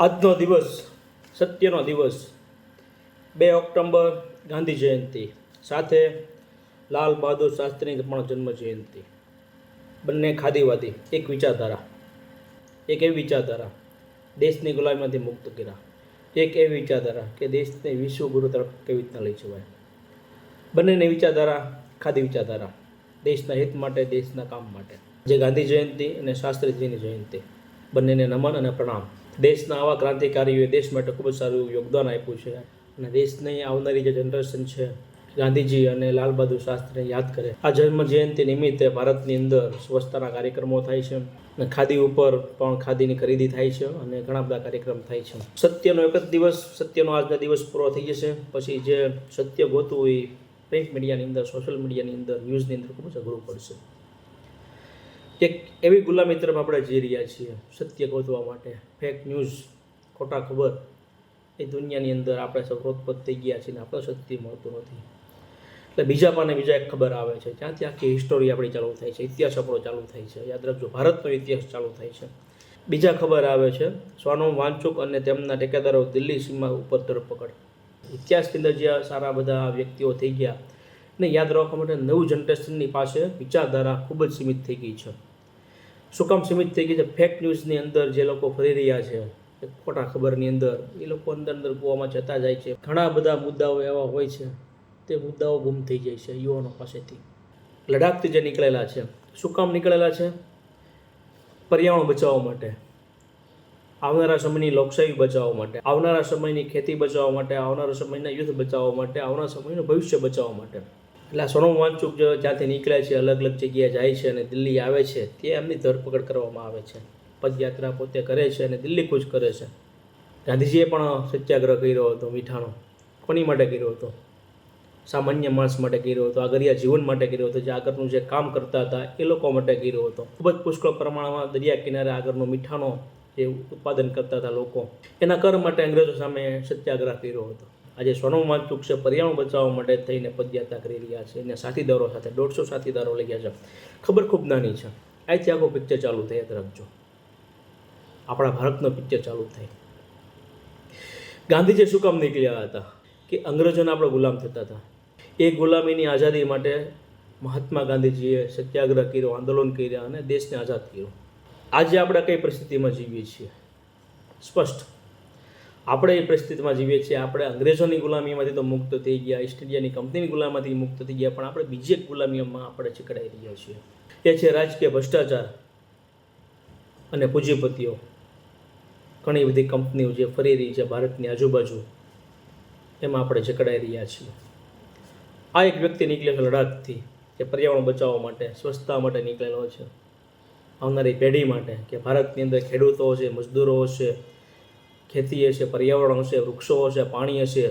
આજનો દિવસ, સત્યનો દિવસ, બે ઓક્ટોબર ગાંધી જયંતિ, સાથે લાલ બહાદુર શાસ્ત્રીની પણ જન્મ જયંતિ. બંને ખાદીવાદી, એક વિચારધારા, એક એવી વિચારધારા, દેશની ગુલામીમાંથી મુક્ત કર્યા. એક એવી વિચારધારા કે દેશને વિશ્વગુરુ તરફ કેવી રીતના લઈ જવાય. બંનેની વિચારધારા, ખાદી વિચારધારા, દેશના હિત માટે, દેશના કામ માટે. જે ગાંધી જયંતિ અને શાસ્ત્રીજીની જયંતિ, બંનેને નમન અને પ્રણામ. દેશના આવા ક્રાંતિકારીઓએ દેશ માટે ખૂબ જ સારું યોગદાન આપ્યું છે અને દેશની આવનારી જે જનરેશન છે, ગાંધીજી અને લાલ બહાદુર શાસ્ત્રીને યાદ કરે. આ જન્મ જયંતિ નિમિત્તે ભારતની અંદર સ્વચ્છતાના કાર્યક્રમો થાય છે અને ખાદી ઉપર પણ ખાદીની ખરીદી થાય છે અને ઘણા બધા કાર્યક્રમ થાય છે. સત્યનો એક જ દિવસ, સત્યનો આજનો દિવસ પૂરો થઈ જશે. પછી જે સત્ય ગોતવું એ પ્રિન્ટ મીડિયાની અંદર સોશિયલ મીડિયાની અંદર ન્યૂઝની અંદર ખૂબ જ અઘરું પડશે. એક એવી ગુલામી તરફ આપણે જઈ રહ્યા છીએ, સત્ય ગોતવા માટે. ફેક ન્યૂઝ ખોટા ખબર. એ દુનિયાની અંદર આપણે સૌરોત્પત થઈ ગયા છીએ ને આપણે સત્ય મળતું નથી. એટલે બીજા પાને બીજા એક ખબર આવે છે. ત્યાંથી આખી હિસ્ટોરી આપણી ચાલુ થાય છે. ઇતિહાસ આપણો ચાલુ થાય છે. યાદ રાખજો, ભારતનો ઇતિહાસ ચાલુ થાય છે. બીજા ખબર આવે છે સ્વાનો વાંચુક અને તેમના ટેકેદારો દિલ્હી સીમા ઉપર ધરપકડ. ઇતિહાસની અંદર જે સારા બધા વ્યક્તિઓ થઈ ગયા ને યાદ રાખવા માટે નવું જનરેશનની પાસે વિચારધારા ખૂબ જ સીમિત થઈ ગઈ છે. શું કામ સીમિત થઈ ગઈ છે? ફેક ન્યૂઝની અંદર જે લોકો ફરી રહ્યા છે ખોટા ખબરની અંદર, એ લોકો અંદર અંદર ગોવામાં જતા જાય છે. ઘણા બધા મુદ્દાઓ એવા હોય છે, તે મુદ્દાઓ ગુમ થઈ જાય છે યુવાનો પાસેથી. લડાખથી જે નીકળેલા છે, શું કામ નીકળેલા છે? પર્યાવરણ બચાવવા માટે, આવનારા સમયની લોકશાહી બચાવવા માટે, આવનારા સમયની ખેતી બચાવવા માટે, આવનારા સમયના યુદ્ધ બચાવવા માટે, આવનારા સમયનું ભવિષ્ય બચાવવા માટે. એટલે આ સોનમ વાંચુક જ્યાંથી નીકળે છે, અલગ અલગ જગ્યાએ જાય છે અને દિલ્હી આવે છે, તે એમની ધરપકડ કરવામાં આવે છે. પદયાત્રા પોતે કરે છે અને દિલ્હી કૂચ કરે છે. ગાંધીજીએ પણ સત્યાગ્રહ કર્યો હતો મીઠાનો કોની માટે કર્યો હતો? સામાન્ય માણસ માટે કર્યો હતો આગળિયા જીવન માટે કર્યો હતો, જે આગળનું જે કામ કરતા હતા, એ લોકો માટે કર્યો હતો. ખૂબ જ પુષ્કળ પ્રમાણમાં દરિયા કિનારે આગળનો મીઠાનો જે ઉત્પાદન કરતા હતા લોકો, એના કર માટે અંગ્રેજો સામે સત્યાગ્રહ કર્યો હતો. આજે સોનમ વાંચુક છે પર્યાવરણ બચાવવા માટે થઈને પદયાત્રા કરી રહ્યા છે અને સાથીદારો સાથે, દોઢસો સાથીદારો લઈ ગયા છે. ખબર ખૂબ નાની છે. આજથી આખું પિક્ચર ચાલુ થાય, યાદ રાખજો. આપણા ભારતનો પિક્ચર ચાલુ થાય. ગાંધીજી શું કામ નીકળ્યા હતા? કે અંગ્રેજોને આપણે ગુલામ થતા હતા. એ ગુલામીની આઝાદી માટે મહાત્મા ગાંધીજીએ સત્યાગ્રહ કર્યો, આંદોલન કર્યા અને દેશને આઝાદ કર્યો. આજે આપણે કઈ પરિસ્થિતિમાં જીવીએ છીએ? સ્પષ્ટ. આપણે એ પરિસ્થિતિમાં જીવીએ છીએ. આપણે અંગ્રેજોની ગુલામીમાંથી તો મુક્ત થઈ ગયા ઈસ્ટ ઇન્ડિયાની કંપનીની ગુલામીમાંથી મુક્ત થઈ ગયા, પણ આપણે બીજી એક ગુલામીઓમાં આપણે ચીકડાઈ રહ્યા છીએ. એ છે રાજકીય ભ્રષ્ટાચાર અને પૂંજીપતિઓ. ઘણી બધી કંપનીઓ જે ફરી રહી છે ભારતની આજુબાજુ, એમાં આપણે જકડાઈ રહ્યા છીએ. આ એક વ્યક્તિ નીકળેલો છે લડાખથી કે પર્યાવરણ બચાવવા માટે, સ્વચ્છતા માટે નીકળેલો છે. આવનારી પેઢી માટે કે ભારતની અંદર ખેડૂતો છે, મજદૂરો હશે ખેતી હશે પર્યાવરણ હશે, વૃક્ષો હશે, પાણી હશે,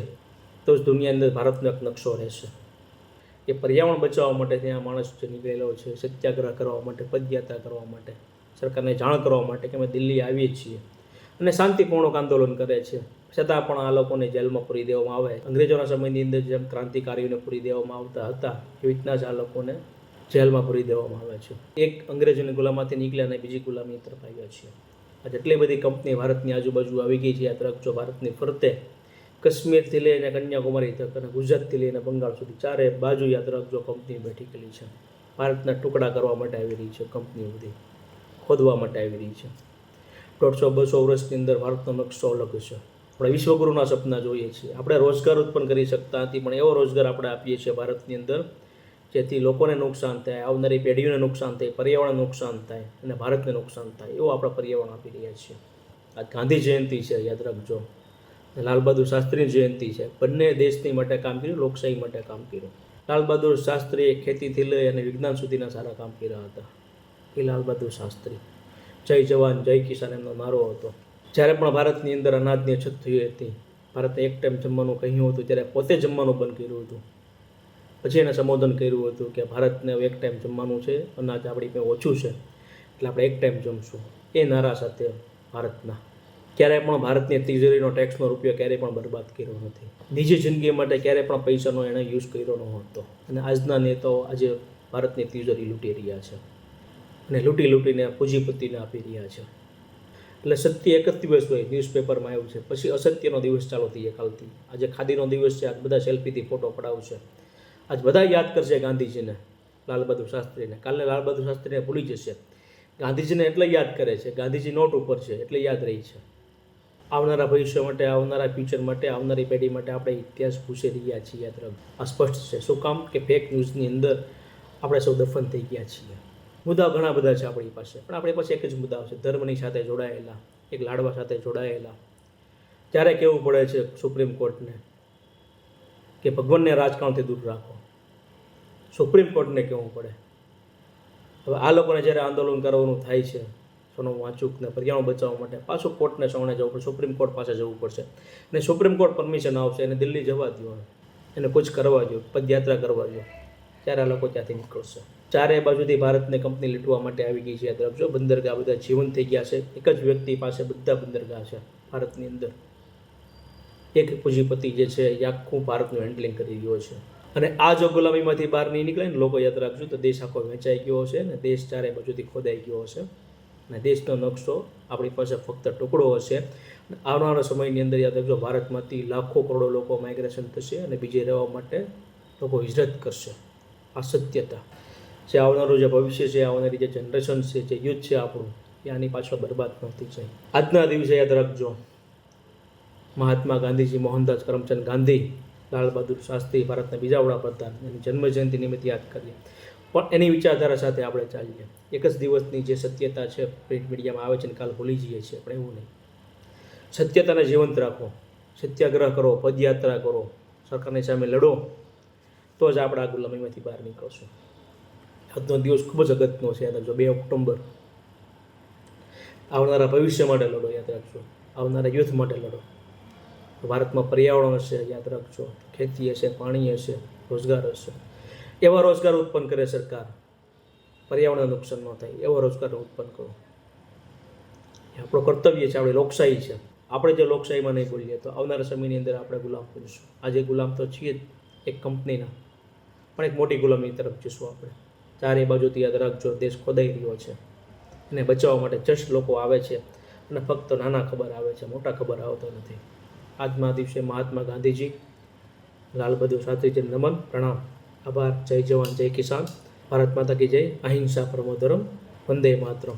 તો જ દુનિયાની અંદર ભારતનો એક નકશો રહેશે. એ પર્યાવરણ બચાવવા માટે ત્યાં માણસ જે નીકળેલો છે, સત્યાગ્રહ કરવા માટે, પદયાત્રા કરવા માટે, સરકારને જાણ કરવા માટે કે અમે દિલ્હી આવીએ છીએ અને શાંતિપૂર્ણક આંદોલન કરે છે. છતાં પણ આ લોકોને જેલમાં પૂરી દેવામાં આવે. અંગ્રેજોના સમયની અંદર જેમ ક્રાંતિકારીઓને પૂરી દેવામાં આવતા હતા, એવી રીતના જ આ લોકોને જેલમાં પૂરી દેવામાં આવે છે. એક અંગ્રેજોની ગુલામાંથી નીકળ્યા અને બીજી ગુલામી તરફ આવ્યા છે આ જેટલી બધી કંપની ભારતની આજુબાજુ આવી ગઈ છે, આ તરફ જો ભારતની ફરતે કાશ્મીરથી લઈને કન્યાકુમારી તક અને ગુજરાતથી લઈને બંગાળ સુધી ચારે બાજુ યાત્રા જો કંપની બેઠી ગયેલી છે. ભારતના ટુકડા કરવા માટે આવી રહી છે કંપનીઓ બધી ખોદવા માટે આવી રહી છે. દોઢસો બસો વર્ષની અંદર ભારતનો નકશો અલગ છે. આપણે વિશ્વગુરુના સપના જોઈએ છીએ. આપણે રોજગાર ઉત્પન્ન કરી શકતા નથી, પણ એવો રોજગાર આપણે આપીએ છીએ ભારતની અંદર જેથી લોકોને નુકસાન થાય, આવનારી પેઢીઓને નુકસાન થાય, પર્યાવરણને નુકસાન થાય અને ભારતને નુકસાન થાય, એવું આપણે પર્યાવરણ આપી રહ્યા છીએ. આ ગાંધી જયંતિ છે, યાદ રાખજો. લાલ બહાદુર શાસ્ત્રીની જયંતિ છે. બંને દેશની માટે કામ કર્યું, લોકશાહી માટે કામ કર્યું. લાલ બહાદુર શાસ્ત્રીએ ખેતીથી લઈ અને વિજ્ઞાન સુધીના સારા કામ કર્યા હતા. એ લાલ બહાદુર શાસ્ત્રી. જય જવાન, જય કિસાન એમનો નારો હતો. જ્યારે પણ ભારતની અંદર અનાજની અછત થઈ હતી, ભારતે એક ટાઈમ જમવાનું કહ્યું હતું, ત્યારે પોતે જમવાનું બંધ કર્યું હતું. પછી એને સંબોધન કર્યું હતું કે ભારતને હવે એક ટાઈમ જમવાનું છે, અનાજ આપણી પાસે ઓછું છે, એટલે આપણે એક ટાઈમ જમશું. એ નારા સાથે ભારતના. ક્યારેય પણ ભારતની તિજોરીનો ટેક્સનો રૂપિયો ક્યારેય પણ બરબાદ કર્યો નથી. નિજી જિંદગી માટે ક્યારેય પણ પૈસાનો એણે યુઝ કર્યો ન હતો અને આજના નેતાઓ આજે ભારતની તિજોરી લૂંટી રહ્યા છે. અને લૂંટી લૂંટીને પૂંજીપતિને આપી રહ્યા છે. એટલે સત્ય એક જ દિવસ હોય ન્યૂઝપેપરમાં આવ્યું છે. પછી અસત્યનો દિવસ ચાલુ થઈ જાય કાલથી આજે ખાદીનો દિવસ છે આજ બધા સેલ્ફીથી ફોટો પડાવશે. આજ બધા યાદ કરશે ગાંધીજીને, લાલ બહાદુર શાસ્ત્રીને. કાલે લાલ બહાદુર શાસ્ત્રીને ભૂલી જશે. ગાંધીજીને એટલે યાદ કરે છે. ગાંધીજી નોટ ઉપર છે, એટલે યાદ રહી છે. આવનારા ભવિષ્ય માટે, આવનારા ફ્યુચર માટે, આવનારી પેઢી માટે આપણે ઇતિહાસ પૂછી રહ્યા છીએ, યાદ આ છે. શું કામ કે ફેક ન્યૂઝની અંદર આપણે સૌ દફન થઈ ગયા છીએ? મુદ્દાઓ ઘણા બધા છે આપણી પાસે. પણ આપણી પાસે એક જ મુદ્દાઓ છે. ધર્મની સાથે જોડાયેલા, એક લાડવા સાથે જોડાયેલા. ત્યારે કહેવું પડે છે સુપ્રીમ કોર્ટને? કે ભગવાનને રાજકારણથી દૂર રાખો. સુપ્રીમ કોર્ટને કહેવું પડે. હવે આ લોકોને જ્યારે આંદોલન કરવાનું થાય છે, સોનું વાંચુકને પર્યાવરણ બચાવવા માટે પાછું કોર્ટને સૌને જવું પડશે સુપ્રીમ કોર્ટ પાસે જવું પડશે. અને સુપ્રીમ કોર્ટ પરમિશન આવશે, એને દિલ્હી જવા દો એને કુછ કરવા દો પદયાત્રા કરવા દો ત્યારે આ લોકો ત્યાંથી નીકળશે. ચારે બાજુથી ભારતને કંપની લૂંટવા માટે આવી ગઈ છે, યાદ બંદરગાહ બધા જીવન થઈ ગયા છે. એક જ વ્યક્તિ પાસે બધા બંદરગાહ છે, ભારતની અંદર. એક પૂંજીપતિ જે છે એ આખું ભારતનું હેન્ડલિંગ કરી રહ્યો છે. અને આ જો ગુલામીમાંથી બહાર નહીં નીકળે ને લોકો યાદ રાખજો તો દેશ આખો વેચાઈ ગયો હશે ને દેશ ચારે બાજુથી ખોદાઈ ગયો હશે. અને દેશનો નકશો આપણી પાસે ફક્ત ટુકડો હશે. આવનારા સમયની અંદર યાદ રાખજો ભારતમાંથી લાખો કરોડો લોકો માઇગ્રેશન થશે અને બીજે રહેવા માટે લોકો હિજરત કરશે. આ સત્યતા જે આવનારું જે ભવિષ્ય છે, આવનારી જે જનરેશન છે, જે યુથ છે આપણું, એ આની પાછળ બરબાદ નથી જાય આજના દિવસે યાદ રાખજો. મહાત્મા ગાંધીજી, મોહનદાસ કરમચંદ ગાંધી, લાલ બહાદુર શાસ્ત્રી, ભારતના બીજા વડાપ્રધાન એની જન્મજયંતિ નિમિત્તે યાદ કરીએ. પણ એની વિચારધારા સાથે આપણે ચાલીએ. એક જ દિવસની જે સત્યતા છે પ્રિન્ટ મીડિયામાં આવે છે ને કાલ ભૂલી જઈએ છીએ, પણ એવું નહીં. સત્યતાને જીવંત રાખો. સત્યાગ્રહ કરો, પદયાત્રા કરો, સરકારની સામે લડો, તો જ આપણે આ ગુલામીમાંથી બહાર નીકળશું. આજનો દિવસ ખૂબ જ અગત્યનો છે, યાદ રાખજો. બે ઓક્ટોબર. આવનારા ભવિષ્ય માટે લડો, યાદ રાખજો. આવનારા યુથ માટે લડો. ભારતમાં પર્યાવરણ હશે યાદ રાખજો ખેતી હશે, પાણી હશે, રોજગાર હશે. એવા રોજગાર ઉત્પન્ન કરે સરકાર. પર્યાવરણને નુકસાન ન થાય, એવા રોજગાર ઉત્પન્ન કરો. એ આપણો કર્તવ્ય છે, આપણી લોકશાહી છે. આપણે જો લોકશાહીમાં નહીં બોલીએ, તો આવનારા સમયની અંદર આપણે ગુલામ બનીશું. આજે ગુલામ તો છીએ જ એક કંપનીના, પણ એક મોટી ગુલામી તરફ જઈશું આપણે. ચારે બાજુથી યાદ રાખજો દેશ ખોદાઈ રહ્યો છે, એને બચાવવા માટે જસ્ટ લોકો આવે છે, અને ફક્ત નાના ખબર આવે છે, મોટા ખબર આવતો નથી. આજના દિવસે મહાત્મા ગાંધીજી. લાલ બહાદુર શાસ્ત્રીજી નમન, પ્રણામ, આભાર. જય જવાન, જય કિસાન. ભારત માતા કી જય. અહિંસા પરમો ધર્મ. વંદે માતરમ.